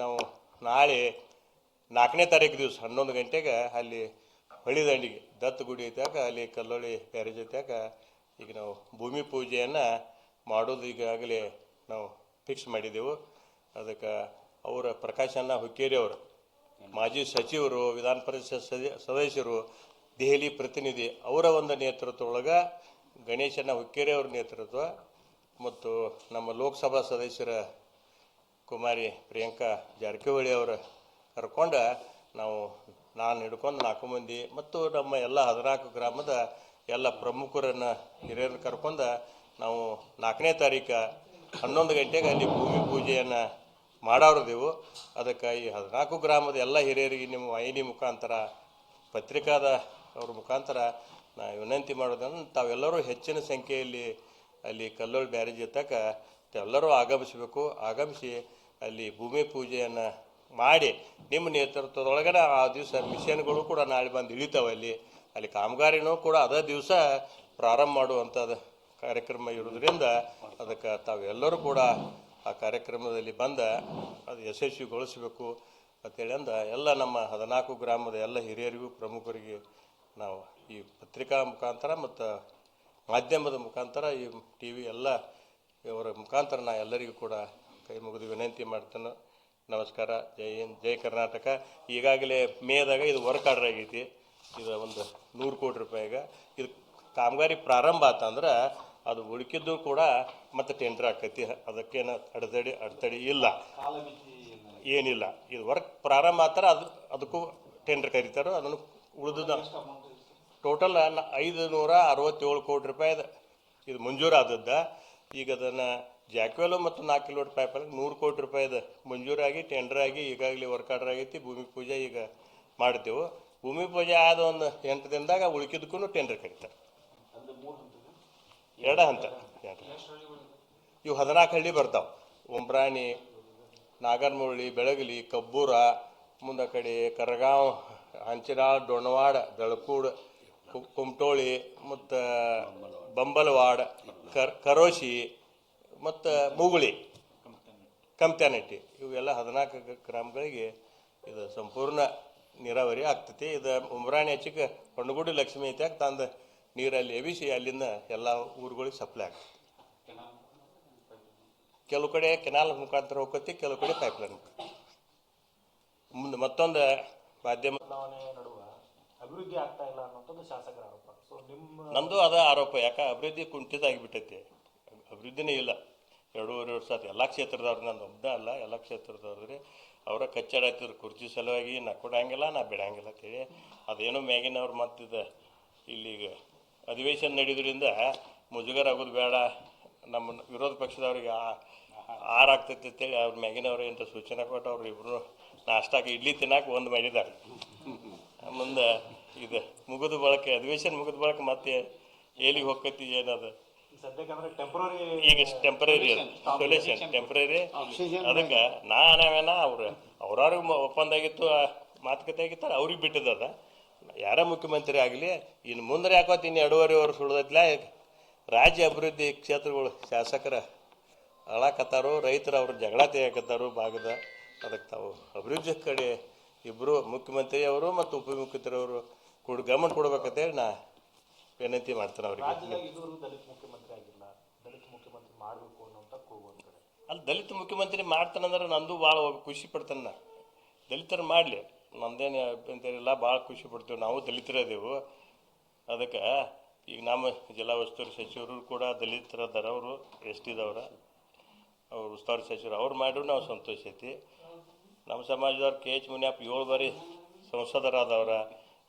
ನಾವು ನಾಳೆ ನಾಲ್ಕನೇ ತಾರೀಕು ದಿವಸ ಹನ್ನೊಂದು ಗಂಟೆಗೆ ಅಲ್ಲಿ ಹೊಳಿದಂಡಿಗೆ ದತ್ತ ಗುಡಿ ಇದ್ದಾಗ ಅಲ್ಲಿ ಕಲ್ಲೊಳ್ಳಿ ಬ್ಯಾರೇಜ್ ಐತ್ಯಾಕ ಈಗ ನಾವು ಭೂಮಿ ಪೂಜೆಯನ್ನು ಮಾಡೋದು ಈಗಾಗಲೇ ನಾವು ಫಿಕ್ಸ್ ಮಾಡಿದ್ದೆವು ಅದಕ್ಕೆ ಅವರ ಪ್ರಕಾಶನ ಹುಕ್ಕೇರಿ ಅವರು, ಮಾಜಿ ಸಚಿವರು, ವಿಧಾನ ಪರಿಷತ್ ಸದ- ಸದಸ್ಯರು, ದೆಹಲಿ ಪ್ರತಿನಿಧಿ ಅವರ ಒಂದು ನೇತೃತ್ವದೊಳಗೆ ಗಣೇಶನ ಹುಕ್ಕೇರಿ ಅವ್ರ ನೇತೃತ್ವ ಮತ್ತು ನಮ್ಮ ಲೋಕಸಭಾ ಸದಸ್ಯರ ಕುಮಾರಿ ಪ್ರಿಯಾಂಕಾ ಜಾರಕಿಹೊಳಿ ಅವರು ಕರ್ಕೊಂಡು ನಾವು, ನಾನು ಹಿಡ್ಕೊಂಡು ನಾಲ್ಕು ಮಂದಿ ಮತ್ತು ನಮ್ಮ ಎಲ್ಲ ಹದಿನಾಲ್ಕು ಗ್ರಾಮದ ಎಲ್ಲ ಪ್ರಮುಖರನ್ನು ಹಿರಿಯರನ್ನು ಕರ್ಕೊಂಡು ನಾವು ನಾಲ್ಕನೇ ತಾರೀಕು ಹನ್ನೊಂದು ಗಂಟೆಗೆ ಅಲ್ಲಿ ಭೂಮಿ ಪೂಜೆಯನ್ನು ಮಾಡೋರ್ದೆವು ಅದಕ್ಕೆ ಈ ಹದಿನಾಲ್ಕು ಗ್ರಾಮದ ಎಲ್ಲ ಹಿರಿಯರಿಗೆ ನಿಮ್ಮ ವಾಹಿನಿ ಮುಖಾಂತರ, ಪತ್ರಿಕಾದ ಅವ್ರ ಮುಖಾಂತರ ನಾ ವಿನಂತಿ ಮಾಡೋದನ್ನು ತಾವೆಲ್ಲರೂ ಹೆಚ್ಚಿನ ಸಂಖ್ಯೆಯಲ್ಲಿ ಅಲ್ಲಿ ಕಲ್ಲೋಳ್ ಬ್ಯಾರೇಜ್ ಎತ್ತಕ ಎಲ್ಲರೂ ಆಗಮಿಸಬೇಕು. ಆಗಮಿಸಿ ಅಲ್ಲಿ ಭೂಮಿ ಪೂಜೆಯನ್ನು ಮಾಡಿ ನಿಮ್ಮ ನೇತೃತ್ವದೊಳಗಡೆ ಆ ದಿವಸ ಮಿಷನ್ಗಳು ಕೂಡ ನಾಳೆ ಬಂದು ಇಳಿತಾವೆ ಅಲ್ಲಿ. ಅಲ್ಲಿ ಕಾಮಗಾರಿನೂ ಕೂಡ ಅದೇ ದಿವಸ ಪ್ರಾರಂಭ ಮಾಡುವಂಥದ್ದು ಕಾರ್ಯಕ್ರಮ ಇರೋದ್ರಿಂದ ಅದಕ್ಕೆ ತಾವೆಲ್ಲರೂ ಕೂಡ ಆ ಕಾರ್ಯಕ್ರಮದಲ್ಲಿ ಬಂದ ಅದು ಯಶಸ್ವಿಗೊಳಿಸಬೇಕು ಅಂತೇಳಿ ಅಂದ. ಎಲ್ಲ ನಮ್ಮ ಹದಿನಾಲ್ಕು ಗ್ರಾಮದ ಎಲ್ಲ ಹಿರಿಯರಿಗೂ ಪ್ರಮುಖರಿಗೆ ನಾವು ಈ ಪತ್ರಿಕಾ ಮುಖಾಂತರ ಮತ್ತು ಮಾಧ್ಯಮದ ಮುಖಾಂತರ ಈ ಟಿ ವಿ ಎಲ್ಲ ಇವರ ಮುಖಾಂತರ ನಾ ಎಲ್ಲರಿಗೂ ಕೂಡ ಕೈ ಮುಗಿದು ವಿನಂತಿ ಮಾಡ್ತಾನೆ. ನಮಸ್ಕಾರ. ಜೈ ಹಿಂದ್, ಜೈ ಕರ್ನಾಟಕ. ಈಗಾಗಲೇ ಮೇದಾಗ ಇದು ವರ್ಕ್ ಆರ್ಡರ್ ಆಗೈತಿ. ಇದು ಒಂದು ನೂರು ಕೋಟಿ ರೂಪಾಯಿಗೆ. ಇದು ಕಾಮಗಾರಿ ಪ್ರಾರಂಭ ಆತಂದ್ರೆ ಅದು ಉಳಿಕಿದ್ದು ಕೂಡ ಮತ್ತೆ ಟೆಂಡರ್ ಆಕೈತಿ. ಅದಕ್ಕೇನು ಅಡೆತಡೆ ಅಡೆತಡೆ ಇಲ್ಲ. ಏನಿಲ್ಲ. ಇದು ವರ್ಕ್ ಪ್ರಾರಂಭ ಆತರ ಅದು, ಅದಕ್ಕೂ ಟೆಂಡರ್ ಕರೀತಾರೋ. ಅದನ್ನು ಉಳಿದ ಟೋಟಲ್ ಐದು ನೂರ ಅರವತ್ತೇಳು ಕೋಟಿ ರೂಪಾಯಿ ಇದು ಮಂಜೂರಾದದ್ದ. ಈಗ ಅದನ್ನು ಜಾಕ್ವೆಲು ಮತ್ತು ನಾಲ್ಕು ಕಿಲೋಮೀಟರ್ ಪೈಪಲ್ಲಿ ನೂರು ಕೋಟಿ ರೂಪಾಯಿದು ಮಂಜೂರಾಗಿ ಟೆಂಡರ್ ಆಗಿ ಈಗಾಗಲೇ ವರ್ಕ್ ಆರ್ಡರ್ ಆಗೈತಿ ಭೂಮಿ ಪೂಜೆ ಈಗ ಮಾಡ್ತೇವೆ. ಭೂಮಿ ಪೂಜೆ ಆದ ಒಂದು ಎಂಟು ದಿನದಾಗ ಉಳ್ಕಿದಕ್ಕೂ ಟೆಂಡರ್ ಕರೀತಾರೆ. ಎರಡ ಹಂತ. ಇವು ಹದಿನಾಲ್ಕು ಹಳ್ಳಿ ಬರ್ತಾವೆ. ಉಂಬ್ರಾಣಿ ನಾಗರಮುರಳಿ ಬೆಳಗಲಿ ಕಬ್ಬೂರ ಮುಂದ ಕಡೆ ಕರಗಾಂವ್ ಹಂಚಿನಾಳ್ ಡೊಣವಾಡ ಬೆಳಕೂಡ್ ಕುಮಟೋಳಿ ಮತ್ತು ಬಂಬಲವಾಡ ಕರ್ ಕರೋಶಿ ಮತ್ತು ಮೂಗುಳಿ ಕಮ್ತ್ಯಾನಟ್ಟಿ. ಇವೆಲ್ಲ ಹದಿನಾಲ್ಕು ಗ್ರಾಮಗಳಿಗೆ ಇದು ಸಂಪೂರ್ಣ ನೀರಾವರಿ ಆಗ್ತೈತಿ. ಇದು ಉಮ್ರಾಣಿ ಹಚ್ಚಿಗೆ ಹೊಣ್ಣಗುಡಿ ಲಕ್ಷ್ಮಿ ಐತ್ಯಾಗ ತಂದು ನೀರಲ್ಲಿ ಎಬಿಸಿ ಅಲ್ಲಿಂದ ಎಲ್ಲ ಊರುಗಳಿಗೆ ಸಪ್ಲೈ ಆಗ್ತದೆ ಕೆಲವು ಕಡೆ ಕೆನಾಲ್ ಮುಖಾಂತರ ಹೋಗ್ತೈತಿ ಕೆಲವು ಕಡೆ ಪೈಪ್ಲೈನ್ ಮುಂದೆ ಮತ್ತೊಂದು ಮಾಧ್ಯಮ ನಡುವೆ ಅಭಿವೃದ್ಧಿ ಆಗ್ತಾ ಇಲ್ಲ ಅನ್ನೋದು ಶಾಸಕರ ಆರೋಪ. ಸೊ ನಿಮ್ಮ ನಂದು ಅದ ಆರೋಪ. ಯಾಕೆ? ಅಭಿವೃದ್ಧಿ ಕುಂಠಿತ ಆಗಿಬಿಟ್ಟೈತಿ ಅಭಿವೃದ್ಧಿನೇ ಇಲ್ಲ. ವರ್ಷ ಆತು ಎಲ್ಲ ಕ್ಷೇತ್ರದವ್ರು ನಾನು ಒಬ್ಬ ಅಲ್ಲ, ಎಲ್ಲ ಕ್ಷೇತ್ರದವ್ರಿ ಅವರ ಕಚ್ಚಾಡತ್ತಿದ್ರು ಕುರ್ಚಿ ಸಲುವಾಗಿ, ನಾ ಕೊಡಂಗಿಲ್ಲ, ನಾ ಬಿಡಂಗಿಲ್ಲ ಅಂತೇಳಿ. ಅದೇನೋ ಮ್ಯಾಗಿನವ್ರು ಮತ್ತಿದ ಇಲ್ಲಿಗ ಅಧಿವೇಶನ ನಡೆಯೋದ್ರಿಂದ ಮುಜುಗರ ಆಗೋದು ಬೇಡ. ನಮ್ಮ ವಿರೋಧ ಪಕ್ಷದವ್ರಿಗೆ ಆ- ಆರ್ ಆಗ್ತೈತಿ ಅಂತೇಳಿ ಅವ್ರ ಮ್ಯಾಗಿನವ್ರು ಏನಾರ ಸೂಚನೆ ಕೊಟ್ಟು ಅವ್ರು ಇಬ್ಬರು ನಾಷ್ಟಾಗಿ ಇಡ್ಲಿ ತಿನ್ನಕ್ಕೆ ಒಂದು ಮಾಡಿದ್ದಾರೆ. ಮುಂದೆ ಇದು ಮುಗಿದ ಬಳಕೆ, ಅಧಿವೇಶನ ಮುಗಿದ ಬಳಕೆ ಮತ್ತೆ ಎಲ್ಲಿಗೆ ಹೋಗ್ತೈತಿ ಏನದು? ಸದ್ಯಕ್ಕೆ ಅಂದ್ರೆ ಟೆಂಪ್ರರಿ ಈಗ ಟೆಂಪರರಿ ಸೊಲ್ಯೂಷನ್ ಟೆಂಪ್ರರಿ ಅದಕ್ಕೆ ನಾವೇನ ಅವ್ರು ಅವ್ರವ್ರಿಗೆ ಒಪ್ಪಂದ ಆಗಿತ್ತು ಮಾತುಕತೆ ಆಗಿತ್ತಾರೆ ಅವ್ರಿಗೆ ಬಿಟ್ಟಿದ್ದದ ಯಾರ ಮುಖ್ಯಮಂತ್ರಿ ಆಗಲಿ ಇನ್ನು ಮುಂದೆ ಯಾಕೋತ್ ಇನ್ನು ಎರಡೂವರೆ ವರ್ಷ ಉಳ್ದೈತ್ಲ ರಾಜ್ಯ ಅಭಿವೃದ್ಧಿ ಕ್ಷೇತ್ರಗಳು ಶಾಸಕರ ಅಳಾಕತ್ತಾರು ರೈತರು ಅವ್ರ ಜಗಳ ತೆಗಿಯಾಕತ್ತಾರು ಭಾಗದ ಅದಕ್ಕೆ ತಾವು ಅಭಿವೃದ್ಧಿ ಕಡೆ ಇಬ್ಬರು ಮುಖ್ಯಮಂತ್ರಿ ಅವರು ಮತ್ತು ಉಪಮುಖ್ಯಮಂತ್ರಿ ಅವರು ಕೊಡ್ ಗಮನ ಕೊಡ್ಬೇಕಂತೇಳಿ ನಾ ವಿನಂತಿ ಮಾಡ್ತಾರೆ ಅವರಿಗೆ. ರಾಜ್ಯದಾಗ ಇದುವರೆಗೂ ದಲಿತ ಮುಖ್ಯಮಂತ್ರಿ ಆಗಿಲ್ಲ. ದಲಿತ ಮುಖ್ಯಮಂತ್ರಿ ಮಾಡಬೇಕು ಅನ್ನೋಂಥ ಕೂಗು ಒಂದ್ ಕಡೆ. ಅಲ್ಲಿ ದಲಿತ ಮುಖ್ಯಮಂತ್ರಿ ಮಾಡ್ತಾನಂದ್ರೆ ನಂದು ಭಾಳ ಖುಷಿ ಪಡ್ತಾನ ನಾ. ದಲಿತರು ಮಾಡಲಿ. ನಮ್ದೇನು ಅಭ್ಯಂತರ ಇಲ್ಲ ಭಾಳ ಖುಷಿ ಪಡ್ತೇವೆ. ನಾವು ದಲಿತರದೇವು ಅದಕ್ಕೆ ಈಗ ನಮ್ಮ ಜಿಲ್ಲಾ ಉಸ್ತುವಾರಿ ಸಚಿವರು ಕೂಡ ದಲಿತರ ಅದಾರ ಅವರು ಎಸ್ ಟಿದವ್ರ ಅವ್ರು ಉಸ್ತುವಾರಿ ಸಚಿವರು. ಅವ್ರು ಮಾಡಿದ್ರು ನಾವು ಸಂತೋಷ ಐತಿ. ನಮ್ಮ ಸಮಾಜದವ್ರು ಕೆ ಎಚ್ ಮುನಿಯಪ್ಪ ಏಳು ಬಾರಿ ಸಂಸದರಾದವ್ರ.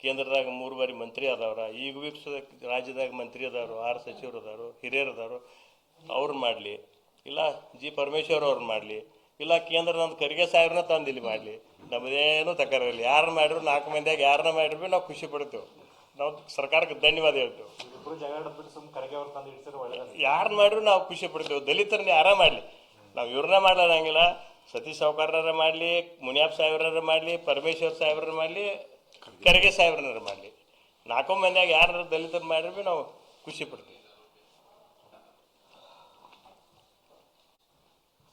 ಕೇಂದ್ರದಾಗ ಮೂರು ಬಾರಿ ಮಂತ್ರಿ ಅದಾವ್ರ. ಈಗ ವೀಕ್ಷ ರಾಜ್ಯದಾಗ ಮಂತ್ರಿ ಅದಾರು ಆರು ಸಚಿವರು ಅದಾರು ಹಿರಿಯರು ಅದಾರು ಅವ್ರು ಮಾಡಲಿ. ಇಲ್ಲ ಜಿ ಪರಮೇಶ್ವರ್ ಅವ್ರು ಮಾಡಲಿ. ಇಲ್ಲ ಕೇಂದ್ರ ನಂದು ಖರ್ಗೆ ಸಾಹೇಬ್ರನ್ನ ತಂದು ಇಲ್ಲಿ ಮಾಡಲಿ. ನಮ್ಮದೇನು ತಕರಿಲ್ಲ ಯಾರನ್ನ ಮಾಡಿದ್ರು ನಾಲ್ಕು ಮಂದಿಯಾಗ ಯಾರನ್ನ ಮಾಡಿದ್ರು ನಾವು ಖುಷಿ ಪಡ್ತೇವೆ. ನಾವು ಸರ್ಕಾರಕ್ಕೆ ಧನ್ಯವಾದ ಹೇಳ್ತೇವೆ. ಕರೆಗೆ ಯಾರನ್ನ ಮಾಡಿದ್ರು ನಾವು ಖುಷಿ ಪಡ್ತೇವೆ. ದಲಿತರನ್ನ ಯಾರ ಮಾಡಲಿ? ನಾವು ಇವ್ರನ್ನ ಮಾಡಲಾರಂಗಿಲ್ಲ. ಸತೀಶ್ ಸಾವುಕಾರರ ಮಾಡಲಿ ಮುನಿಯಪ್ಪ ಸಾಹೇಬ್ರ ಮಾಡಲಿ ಪರಮೇಶ್ವರ್ ಸಾಹೇಬ್ರ ಮಾಡಲಿ ಖರ್ಗೆ ಸಾಹೇಬ್ರನ್ನ ಮಾಡಲಿ. ನಾಲ್ಕು ಮಂದಿಯಾಗ ಯಾರು ದಲಿತರು ಮಾಡಿದ್ರೆ ಭೀ ನಾವು ಖುಷಿ ಪಡ್ತೀವಿ.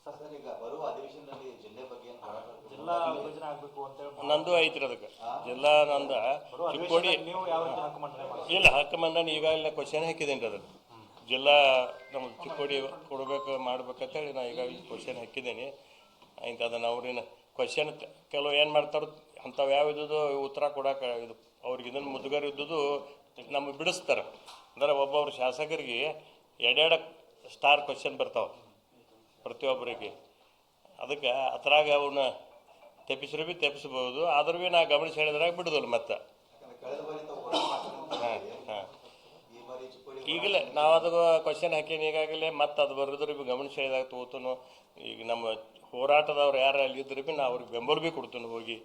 ಸರ್ ಬರುವ ಅಧಿವೇಶನದಲ್ಲಿ ಜಿಲ್ಲೆ ಬಗ್ಗೆ ಏನು ಹೋರಾಟ ಯೋಜನೆ ಆಗ್ಬೇಕು ಅಂತ ಹೇಳಿ ನಂದು ಐತ್ರಿ ಅದಕ್ಕೆ. ಜಿಲ್ಲಾ ನಂದ ಚಿಕ್ಕೋಡಿ ಇಲ್ಲ ಹಕ್ಕು ಮಂಡನೆ ಈಗಾಗಲೇ ಕ್ವಶನ್ ಹಾಕಿದ್ದೀನಿ ರೀ ಅದಕ್ಕೆ ಜಿಲ್ಲಾ ನಮ್ಮ ಚಿಕ್ಕೋಡಿ ಕೊಡ್ಬೇಕು ಮಾಡ್ಬೇಕಂತೇಳಿ ನಾ ಈಗಾಗಲೇ ಕ್ವಶನ್ ಹಾಕಿದ್ದೀನಿ ಆಯ್ತು ಅದನ್ನು ಅವ್ರಿನ ಕ್ವಶನ್ ಕೆಲವು ಏನು ಮಾಡ್ತಾರೋ ಅಂಥವು ಯಾವ ಇದ್ದದ್ದು ಉತ್ತರ ಕೊಡಕ್ಕೆ ಇದು ಅವ್ರಿಗೆ ಇದನ್ನು ಮುದುಗರ್ ಇದ್ದುದು ನಮಗೆ ಬಿಡಿಸ್ತಾರೆ. ಅಂದರೆ ಒಬ್ಬೊಬ್ರು ಶಾಸಕರಿಗೆ ಎರಡೆರಡು ಸ್ಟಾರ್ ಕ್ವಶನ್ ಬರ್ತಾವೆ ಪ್ರತಿಯೊಬ್ಬರಿಗೆ. ಅದಕ್ಕೆ ಅದ್ರಾಗ ಅವನ್ನ ತೆಪ್ಪಿಸ್ರು ಭೀ ತೆಪ್ಪಿಸ್ಬೋದು, ಆದ್ರೂ ಭೀ ನಾ ಗಮನಿಸಿ ಹೇಳಿದ್ರಾಗ ಬಿಡುದಿಲ್ಲ ಮತ್ತೆ. ಈಗಲೇ ನಾವು ಅದು ಕ್ವಶನ್ ಹಾಕೀನಿ ಈಗಾಗಲೇ ಮತ್ತೆ ಅದು ಬರೆದ್ರೆ ಭೀ ಗಮನಿಸಿ ಹೇಳಿದಾಗ ತಗೋತನು. ಈಗ ನಮ್ಮ ಹೋರಾಟದವ್ರು ಯಾರು ಅಲ್ಲಿ ಇದ್ರೆ ಭೀ ನಾ ಅವ್ರಿಗೆ ಬೆಂಬಲ ಭೀ ಕೊಡ್ತೀನಿ ಹೋಗಿ.